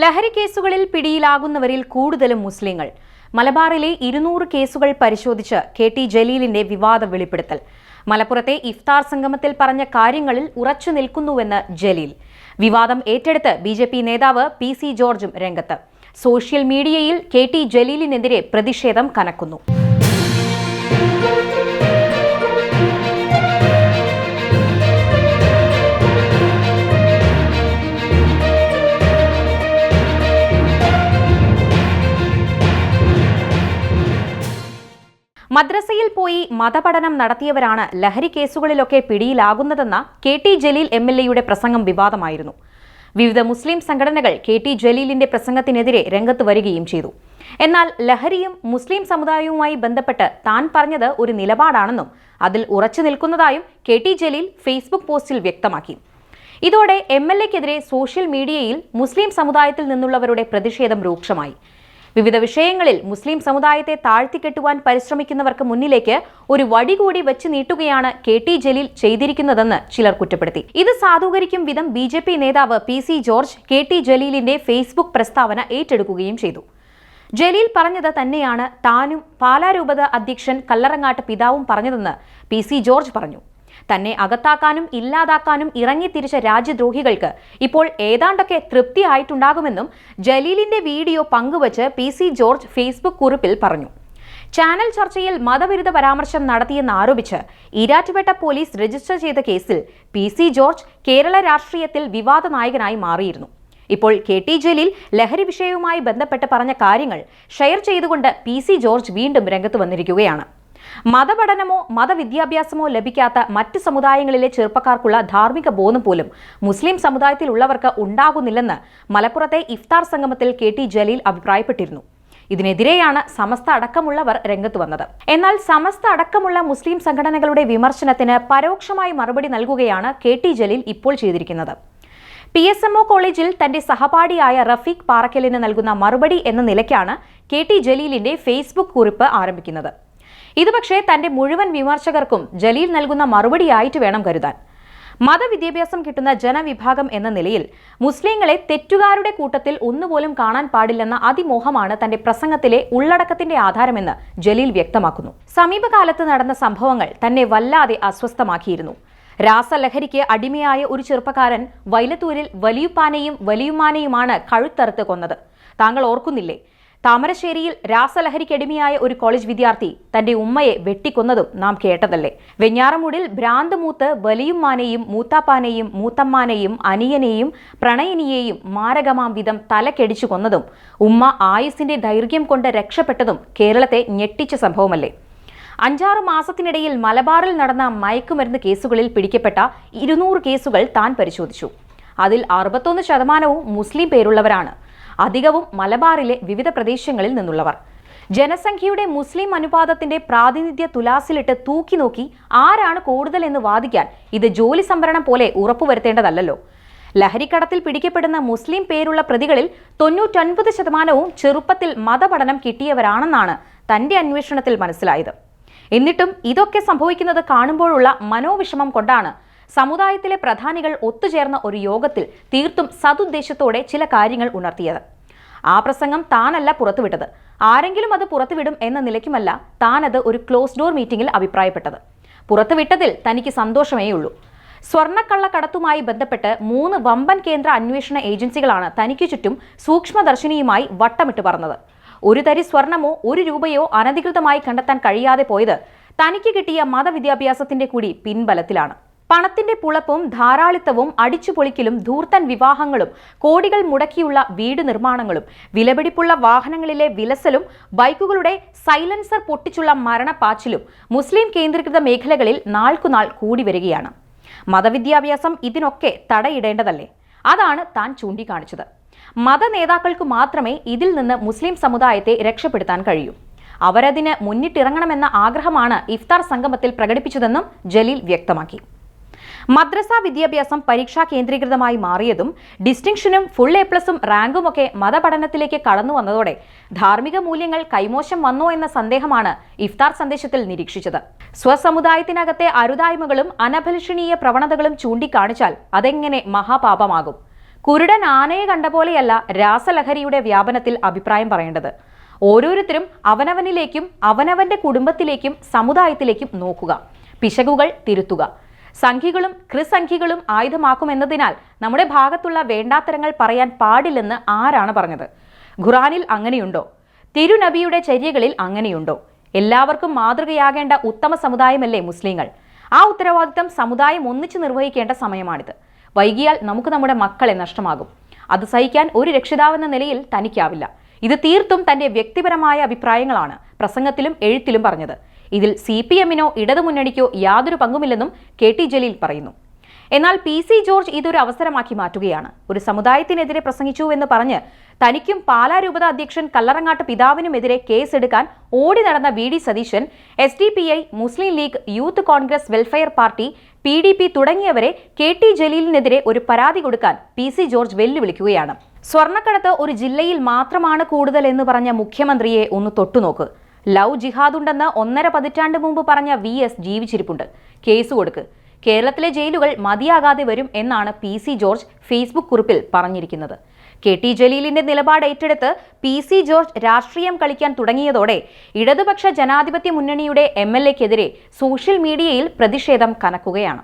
ലഹരി കേസുകളിൽ പിടിയിലാകുന്നവരിൽ കൂടുതലും മുസ്ലിങ്ങൾ. മലബാറിലെ ഇരുന്നൂറ് കേസുകൾ പരിശോധിച്ച് കെ ടി ജലീലിന്റെ വിവാദ വെളിപ്പെടുത്തൽ. മലപ്പുറത്തെ ഇഫ്താർ സംഗമത്തിൽ പറഞ്ഞ കാര്യങ്ങളിൽ ഉറച്ചു നിൽക്കുന്നുവെന്ന് ജലീൽ. വിവാദം ഏറ്റെടുത്ത് ബി ജെ പി നേതാവ് പി സി ജോർജും രംഗത്ത്. സോഷ്യൽ മീഡിയയിൽ കെ ടി ജലീലിനെതിരെ പ്രതിഷേധം കനക്കുന്നു. പോയി മതപഠനം നടത്തിയവരാണ് ലഹരി കേസുകളിലൊക്കെ പിടിയിലാകുന്നതെന്ന K T Jaleel M L എയുടെ പ്രസംഗം വിവാദമായിരുന്നു. വിവിധ മുസ്ലിം സംഘടനകൾ കെ ടി ജലീലിന്റെ പ്രസംഗത്തിനെതിരെ രംഗത്ത് വരികയും ചെയ്തു. എന്നാൽ ലഹരിയും മുസ്ലിം സമുദായവുമായി ബന്ധപ്പെട്ട് താൻ പറഞ്ഞത് ഒരു നിലപാടാണെന്നും അതിൽ ഉറച്ചു നിൽക്കുന്നതായും കെ ടി ജലീൽ ഫേസ്ബുക്ക് പോസ്റ്റിൽ വ്യക്തമാക്കി. ഇതോടെ എം എൽ എക്കെതിരെ സോഷ്യൽ മീഡിയയിൽ മുസ്ലിം സമുദായത്തിൽ നിന്നുള്ളവരുടെ പ്രതിഷേധം രൂക്ഷമായി. വിവിധ വിഷയങ്ങളിൽ മുസ്ലിം സമുദായത്തെ താഴ്ത്തിക്കെട്ടുവാൻ പരിശ്രമിക്കുന്നവർക്ക് മുന്നിലേക്ക് ഒരു വടി കൂടി വെച്ച് നീട്ടുകയാണ് കെ ടി ജലീൽ ചെയ്തിരിക്കുന്നതെന്ന് ചിലർ കുറ്റപ്പെടുത്തി. ഇത് സാധൂകരിക്കും വിധം ബി ജെ പി നേതാവ് P C George K T ജലീലിന്റെ ഫേസ്ബുക്ക് പ്രസ്താവന ഏറ്റെടുക്കുകയും ചെയ്തു. ജലീൽ പറഞ്ഞത് തന്നെയാണ്. താനും പാലാരൂപത അധ്യക്ഷൻ കല്ലറങ്ങാട്ട് പിതാവും പറഞ്ഞതെന്ന് പി സി ജോർജ് പറഞ്ഞു. തന്നെ അകത്താക്കാനും ഇല്ലാതാക്കാനും ഇറങ്ങിത്തിരിച്ച രാജ്യദ്രോഹികൾക്ക് ഇപ്പോൾ ഏതാണ്ടൊക്കെ തൃപ്തിയായിട്ടുണ്ടാകുമെന്നും ജലീലിന്റെ വീഡിയോ പങ്കുവച്ച് പി സി ജോർജ് ഫേസ്ബുക്ക് കുറിപ്പിൽ പറഞ്ഞു. ചാനൽ ചർച്ചയിൽ മതവിരുദ്ധ പരാമർശം നടത്തിയെന്ന് ആരോപിച്ച് ഈരാറ്റുപേട്ട പോലീസ് രജിസ്റ്റർ ചെയ്ത കേസിൽ പി സി ജോർജ് കേരള രാഷ്ട്രീയത്തിൽ വിവാദ നായകനായി മാറിയിരുന്നു. ഇപ്പോൾ കെ ടി ജലീൽ ലഹരി വിഷയവുമായി ബന്ധപ്പെട്ട് പറഞ്ഞ കാര്യങ്ങൾ ഷെയർ ചെയ്തുകൊണ്ട് പി സി ജോർജ് വീണ്ടും രംഗത്ത് വന്നിരിക്കുകയാണ്. മതപഠനമോ മതവിദ്യാഭ്യാസമോ ലഭിക്കാത്ത മറ്റ് സമുദായങ്ങളിലെ ചെറുപ്പക്കാർക്കുള്ള ധാർമ്മിക ബോധം പോലും മുസ്ലിം സമുദായത്തിലുള്ളവർക്ക് ഉണ്ടാകുന്നില്ലെന്ന് മലപ്പുറത്തെ ഇഫ്താർ സംഗമത്തിൽ കെ ടി ജലീൽ അഭിപ്രായപ്പെട്ടിരുന്നു. ഇതിനെതിരെയാണ് സമസ്ത അടക്കമുള്ളവർ രംഗത്ത് വന്നത്. എന്നാൽ സമസ്ത അടക്കമുള്ള മുസ്ലിം സംഘടനകളുടെ വിമർശനത്തിന് പരോക്ഷമായി മറുപടി നൽകുകയാണ് കെ ടി ജലീൽ ഇപ്പോൾ ചെയ്തിരിക്കുന്നത്. പി എസ് എം ഒ കോളേജിൽ തന്റെ സഹപാഠിയായ റഫീഖ് പാറക്കലിന് നൽകുന്ന മറുപടി എന്ന നിലയ്ക്കാണ് കെ ടി ജലീലിന്റെ ഫേസ്ബുക്ക് കുറിപ്പ് ആരംഭിക്കുന്നത്. ഇത് പക്ഷേ തന്റെ മുഴുവൻ വിമർശകർക്കും ജലീൽ നൽകുന്ന മറുപടിയായിട്ട് വേണം കരുതാൻ. മതവിദ്യാഭ്യാസം കിട്ടുന്ന ജനവിഭാഗം എന്ന നിലയിൽ മുസ്ലിങ്ങളെ തെറ്റുകാരുടെ കൂട്ടത്തിൽ ഒന്നുപോലും കാണാൻ പാടില്ലെന്ന അതിമോഹമാണ് തന്റെ പ്രസംഗത്തിലെ ഉള്ളടക്കത്തിന്റെ ആധാരമെന്ന് ജലീൽ വ്യക്തമാക്കുന്നു. സമീപകാലത്ത് നടന്ന സംഭവങ്ങൾ തന്നെ വല്ലാതെ അസ്വസ്ഥമാക്കിയിരുന്നു. രാസലഹരിക്ക് അടിമയായ ഒരു ചെറുപ്പക്കാരൻ വൈലത്തൂരിൽ വലിയുപ്പാനെയും വലിയുമാനെയുമാണ് കഴുത്തറുത്ത് കൊന്നത്. താങ്കൾ ഓർക്കുന്നില്ലേ? താമരശ്ശേരിയിൽ രാസലഹരിക്കടിമയായ ഒരു കോളേജ് വിദ്യാർത്ഥി തന്റെ ഉമ്മയെ വെട്ടിക്കൊന്നതും നാം കേട്ടതല്ലേ? വെഞ്ഞാറമൂടിൽ ഭ്രാന്ത് മൂത്ത് വലിയുമ്മാനെയും മൂത്താപ്പാനെയും മൂത്തമ്മാനെയും അനിയനെയും പ്രണയിനിയെയും മാരകമാം വിധം തലക്കടിച്ചു കൊന്നതും ഉമ്മ ആയുസിന്റെ ദൈർഘ്യം കൊണ്ട് രക്ഷപ്പെട്ടതും കേരളത്തെ ഞെട്ടിച്ച സംഭവമല്ലേ? അഞ്ചാറ് മാസത്തിനിടയിൽ മലബാറിൽ നടന്ന മയക്കുമരുന്ന് കേസുകളിൽ പിടിക്കപ്പെട്ട ഇരുന്നൂറ് കേസുകൾ താൻ പരിശോധിച്ചു. അതിൽ അറുപത്തൊന്ന് ശതമാനവും മുസ്ലിം പേരുള്ളവരാണ്. അധികവും മലബാറിലെ വിവിധ പ്രദേശങ്ങളിൽ നിന്നുള്ളവർ. ജനസംഖ്യയുടെ മുസ്ലിം അനുപാതത്തിന്റെ പ്രാതിനിധ്യ തുലാസിലിട്ട് തൂക്കി നോക്കി ആരാണ് കൂടുതൽ എന്ന് വാദിക്കാൻ ഇത് ജോലി സംവരണം പോലെ ഉറപ്പുവരുത്തേണ്ടതല്ലോ ലഹരിക്കടത്തിൽ പിടിക്കപ്പെടുന്ന മുസ്ലിം പേരുള്ള പ്രതികളിൽ തൊണ്ണൂറ്റൊൻപത് ശതമാനവും ചെറുപ്പത്തിൽ മതപഠനം കിട്ടിയവരാണെന്നാണ് തന്റെ അന്വേഷണത്തിൽ മനസ്സിലായത്. എന്നിട്ടും ഇതൊക്കെ സംഭവിക്കുന്നത് കാണുമ്പോഴുള്ള മനോവിഷമം കൊണ്ടാണ് സമുദായത്തിലെ പ്രധാനികൾ ഒത്തുചേർന്ന ഒരു യോഗത്തിൽ തീർത്തും സതുദ്ദേശത്തോടെ ചില കാര്യങ്ങൾ ഉണർത്തിയത്. ആ പ്രസംഗം താനല്ല പുറത്തുവിട്ടത്. ആരെങ്കിലും അത് പുറത്തുവിടും എന്ന നിലയ്ക്കുമല്ല താനത് ഒരു ക്ലോസ് ഡോർ മീറ്റിംഗിൽ അഭിപ്രായപ്പെട്ടത്. പുറത്തുവിട്ടതിൽ തനിക്ക് സന്തോഷമേയുള്ളൂ. സ്വർണക്കള്ളക്കടത്തുമായി ബന്ധപ്പെട്ട് മൂന്ന് വമ്പൻ കേന്ദ്ര അന്വേഷണ ഏജൻസികളാണ് തനിക്ക് ചുറ്റും സൂക്ഷ്മദർശിനിയുമായി വട്ടമിട്ട് പറഞ്ഞത് ഒരു തരി സ്വർണമോ ഒരു രൂപയോ അനധികൃതമായി കണ്ടെത്താൻ കഴിയാതെ പോയത് തനിക്ക് കിട്ടിയ മതവിദ്യാഭ്യാസത്തിന്റെ കൂടി പിൻബലത്തിലാണ്. പണത്തിന്റെ പുളപ്പും ധാരാളിത്തവും അടിച്ചുപൊളിക്കലും ധൂർത്തൻ വിവാഹങ്ങളും കോടികൾ മുടക്കിയുള്ള വീട് നിർമ്മാണങ്ങളും വിലപിടിപ്പുള്ള വാഹനങ്ങളിലെ വിലസലും ബൈക്കുകളുടെ സൈലൻസർ പൊട്ടിച്ചുള്ള മരണപ്പാച്ചിലും മുസ്ലിം കേന്ദ്രീകൃത മേഖലകളിൽ നാൾക്കുനാൾ കൂടി വരികയാണ്. മതവിദ്യാഭ്യാസം ഇതിനൊക്കെ തടയിടേണ്ടതല്ലേ? അതാണ് താൻ ചൂണ്ടിക്കാണിച്ചത്. മത നേതാക്കൾക്ക് മാത്രമേ ഇതിൽ നിന്ന് മുസ്ലിം സമുദായത്തെ രക്ഷപ്പെടുത്താൻ കഴിയൂ. അവരതിന് മുന്നിട്ടിറങ്ങണമെന്ന ആഗ്രഹമാണ് ഇഫ്താർ സംഗമത്തിൽ പ്രകടിപ്പിച്ചതെന്നും ജലീൽ വ്യക്തമാക്കി. മദ്രസ വിദ്യാഭ്യാസം പരീക്ഷാ കേന്ദ്രീകൃതമായി മാറിയതും ഡിസ്റ്റിങ്ഷനും ഫുൾ എ പ്ലസും റാങ്കും ഒക്കെ മതപഠനത്തിലേക്ക് കടന്നു വന്നതോടെ ധാർമ്മിക മൂല്യങ്ങൾ കൈമോശം വന്നോ എന്ന സന്ദേഹമാണ് ഇഫ്താർ സന്ദേശത്തിൽ നിരീക്ഷിച്ചത്. സ്വസമുദായത്തിനകത്തെ അരുതായ്മകളും അനഭലഷണീയ പ്രവണതകളും ചൂണ്ടിക്കാണിച്ചാൽ അതെങ്ങനെ മഹാപാപമാകും? കുരുടൻ ആനയെ കണ്ട പോലെയല്ല രാസലഹരിയുടെ വ്യാപനത്തിൽ അഭിപ്രായം പറയേണ്ടത്. ഓരോരുത്തരും അവനവനിലേക്കും അവനവന്റെ കുടുംബത്തിലേക്കും സമുദായത്തിലേക്കും നോക്കുക. പിശകുകൾ തിരുത്തുക. സംഖ്യകളും ക്രിസംഖ്യകളും ആയുധമാക്കുമെന്നതിനാൽ നമ്മുടെ ഭാഗത്തുള്ള വേണ്ടാത്തരങ്ങൾ പറയാൻ പാടില്ലെന്ന് ആരാണ് പറഞ്ഞത്? ഖുറാനിൽ അങ്ങനെയുണ്ടോ? തിരുനബിയുടെ ചര്യകളിൽ അങ്ങനെയുണ്ടോ? എല്ലാവർക്കും മാതൃകയാകേണ്ട ഉത്തമ സമുദായമല്ലേ മുസ്ലിങ്ങൾ? ആ ഉത്തരവാദിത്തം സമുദായം ഒന്നിച്ചു നിർവഹിക്കേണ്ട സമയമാണിത്. വൈകിയാൽ നമുക്ക് നമ്മുടെ മക്കളെ നഷ്ടമാകും. അത് സഹിക്കാൻ ഒരു രക്ഷിതാവെന്ന നിലയിൽ തനിക്കാവില്ല. ഇത് തീർത്തും തന്റെ വ്യക്തിപരമായ അഭിപ്രായങ്ങളാണ് പ്രസംഗത്തിലും എഴുത്തിലും പറഞ്ഞത്. ഇതിൽ സി പി എമ്മിനോ ഇടതുമുന്നണിക്കോ യാതൊരു പങ്കുമില്ലെന്നും കെ ടി ജലീൽ പറയുന്നു. എന്നാൽ പി സി ജോർജ് ഇതൊരു അവസരമാക്കി മാറ്റുകയാണ്. ഒരു സമുദായത്തിനെതിരെ പ്രസംഗിച്ചു എന്ന് പറഞ്ഞ് തനിക്കും പാലാ രൂപത അധ്യക്ഷൻ കല്ലറങ്ങാട്ട് പിതാവിനുമെതിരെ കേസെടുക്കാൻ ഓടി നടന്ന V D Satheesan S D P I Muslim League Youth Congress Welfare Party P D P തുടങ്ങിയവരെ കെ ടി ജലീലിനെതിരെ ഒരു പരാതി കൊടുക്കാൻ പി സി ജോർജ് വെല്ലുവിളിക്കുകയാണ്. സ്വർണക്കടത്ത് ഒരു ജില്ലയിൽ മാത്രമാണ് കൂടുതൽ എന്ന് പറഞ്ഞ മുഖ്യമന്ത്രിയെ ഒന്ന് തൊട്ടുനോക്ക്. ലവ് ജിഹാദുണ്ടെന്ന് ഒന്നര പതിറ്റാണ്ട് മുമ്പ് പറഞ്ഞ വി എസ് ജീവിച്ചിരിപ്പുണ്ട്. കേസ് കൊടുക്ക്. കേരളത്തിലെ ജയിലുകൾ മതിയാകാതെ വരും എന്നാണ് പി സി ജോർജ് ഫേസ്ബുക്ക് കുറിപ്പിൽ പറഞ്ഞിരിക്കുന്നത്. കെ ടി ജലീലിന്റെ നിലപാട് ഏറ്റെടുത്ത് പി സി ജോർജ് രാഷ്ട്രീയം കളിക്കാൻ തുടങ്ങിയതോടെ ഇടതുപക്ഷ ജനാധിപത്യ മുന്നണിയുടെ എം എൽ എക്കെതിരെ സോഷ്യൽ മീഡിയയിൽ പ്രതിഷേധം കനക്കുകയാണ്.